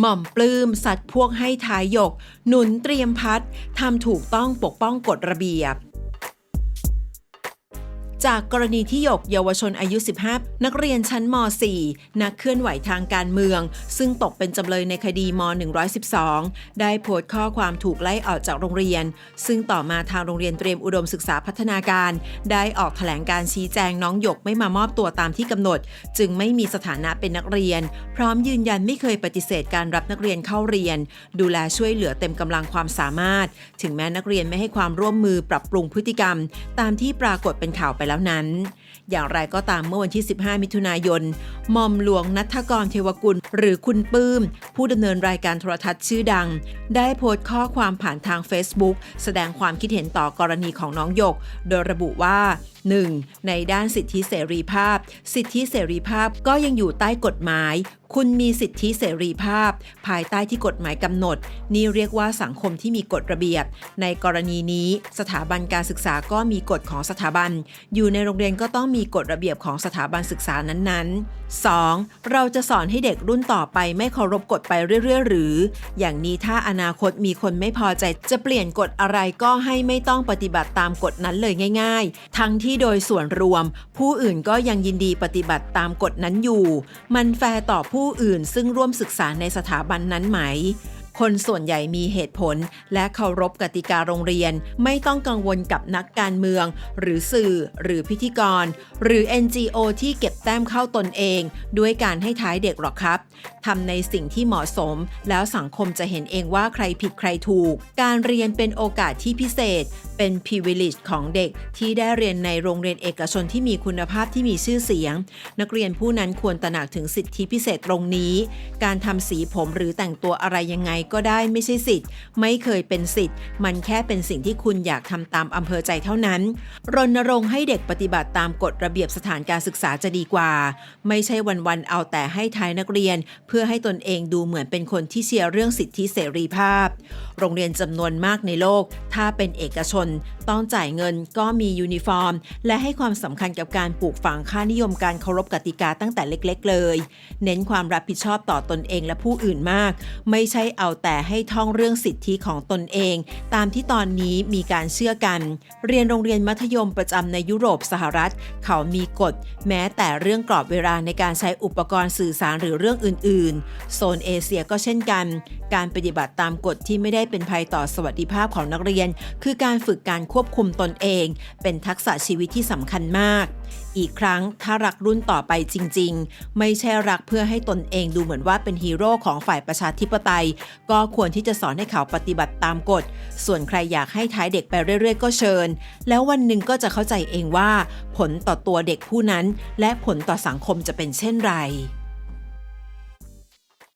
หม่อมปลื้มสัตว์พวกให้ทายยก หนุนเตรียมพัดทำถูกต้องปกป้องกฎระเบียบ จากกรณีที่หยกเยาวชนอายุ 15 นักเรียนชั้นม .4 นักเคลื่อนไหวทางการเมือง ซึ่งตกเป็นจำเลยในคดีม 112 ได้โพสต์ข้อความถูกไล่ออกจากโรงเรียน ซึ่งต่อมาทางโรงเรียนเตรียมอุดมศึกษาพัฒนาการ ได้ออกแถลงการชี้แจงน้องหยกไม่มามอบตัวตามที่กำหนด จึงไม่มีสถานะเป็นนักเรียน พร้อมยืนยันไม่เคยปฏิเสธการรับนักเรียนเข้าเรียน ดูแลช่วยเหลือเต็มกำลังความสามารถ ถึงแม้นักเรียนไม่ให้ความร่วมมือปรับปรุงพฤติกรรม ตามที่ปรากฏเป็นข่าวไปแล้วนั้น อย่างไรก็ตามเมื่อวันที่ 15 มิถุนายนหม่อมหลวงนัทกรเทวกุล หรือคุณปื้ม ผู้ดำเนินรายการโทรทัศน์ชื่อดัง ได้โพสต์ข้อความผ่านทาง Facebook แสดงความคิดเห็นต่อกรณีของน้องหยก โดยระบุว่า 1. ในด้านสิทธิเสรีภาพ สิทธิเสรีภาพก็ยังอยู่ใต้กฎหมายคุณมีสิทธิเสรีภาพ ภายใต้ที่กฎหมายกำหนด นี่เรียกว่าสังคมที่มีกฎระเบียบ ในกรณีนี้ สถาบันการศึกษาก็มีกฎของสถาบัน อยู่ในโรงเรียนก็ต้องมีกฎระเบียบของสถาบันศึกษานั้นๆ 2. เราจะสอนให้เด็กรุ่นต่อไปไม่เคารพกฎไปเรื่อยๆ หรือ อย่างนี้ถ้าอนาคตมีคนไม่พอใจจะเปลี่ยนกฎอะไรก็ให้ไม่ต้องปฏิบัติตามกฎนั้นเลยง่าย ๆ ทั้งที่โดยส่วนรวม ผู้อื่นก็ยังยินดีปฏิบัติตามกฎนั้นอยู่ มันแฟร์ต่อผู้ผู้อื่นซึ่งร่วมศึกษาในสถาบันนั้นไหม คนส่วนใหญ่มีเหตุผล และเคารพกติกาโรงเรียน ไม่ต้องกังวลกับนักการเมือง หรือสื่อ หรือพิธีกร หรือ NGO ที่เก็บแต้มเข้าตนเอง ด้วยการให้ท้ายเด็กหรอกครับทำในสิ่งที่เหมาะสม แล้วสังคมจะเห็นเองว่าใครผิดใครถูก การเรียนเป็นโอกาสที่พิเศษ เป็น privilege ของเด็กที่ได้เรียนในโรงเรียนเอกชนที่มีคุณภาพที่มีชื่อเสียง นักเรียนผู้นั้นควรตระหนักถึงสิทธิพิเศษตรงนี้ การทำสีผมหรือแต่งตัวอะไรยังไงก็ได้ไม่ใช่สิทธิ์ ไม่เคยเป็นสิทธิ์ มันแค่เป็นสิ่งที่คุณอยากทำตามอำเภอใจเท่านั้น รณรงค์ให้เด็กปฏิบัติตามกฎระเบียบสถานการศึกษาจะดีกว่า ไม่ใช่วันๆเอาแต่ให้ทายนักเรียน เพื่อให้ตนเองดูเหมือนเป็นคนที่เชียร์เรื่องสิทธิเสรีภาพ โรงเรียนจำนวนมากในโลก ถ้าเป็นเอกชนต้องจ่ายเงินก็มียูนิฟอร์ม และให้ความสำคัญกับการปลูกฝังค่านิยมการเคารพกติกาตั้งแต่เล็กๆเลย เน้นความรับผิดชอบต่อตนเองและผู้อื่นมาก ไม่ใช่เอาแต่ให้ท่องเรื่องสิทธิของตนเอง ตามที่ตอนนี้มีการเชื่อกัน เรียนโรงเรียนมัธยมประจำในยุโรปสหรัฐ เขามีกฎ แม้แต่เรื่องกรอบเวลาในการใช้อุปกรณ์สื่อสารหรือเรื่องอื่นๆ โซนเอเชียก็เช่นกัน การปฏิบัติตามกฎที่ไม่ได้เป็นภัยต่อสวัสดิภาพของนักเรียน คือการฝึกการควบคุมตนเอง เป็นทักษะชีวิตที่สำคัญมาก อีกครั้งถ้ารักรุ่นต่อไปจริง ๆ ไม่ใช่รักเพื่อให้ตนเองดูเหมือนว่าเป็นฮีโร่ของฝ่ายประชาธิปไตย ก็ควรที่จะสอนให้เขาปฏิบัติตามกฎ ส่วนใครอยากให้ท้ายเด็กไปเรื่อย ๆ ก็เชิญ แล้ววันหนึ่งก็จะเข้าใจเองว่า ผลต่อตัวเด็กผู้นั้น และผลต่อสังคมจะเป็นเช่นไร